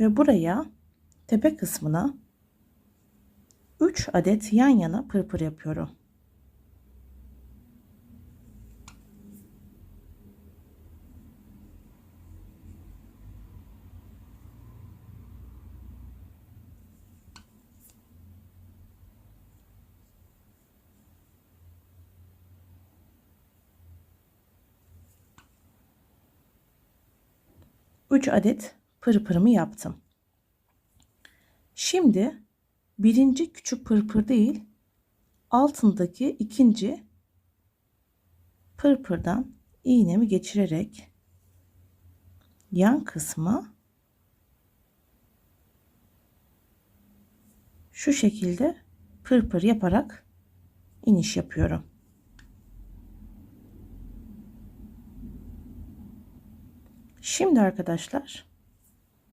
Ve buraya tepe kısmına 3 adet yan yana pırpır yapıyorum. Üç adet pırpırımı yaptım. Şimdi birinci küçük pırpır değil altındaki ikinci pırpırdan iğnemi geçirerek yan kısma şu şekilde pırpır yaparak iniş yapıyorum. Şimdi arkadaşlar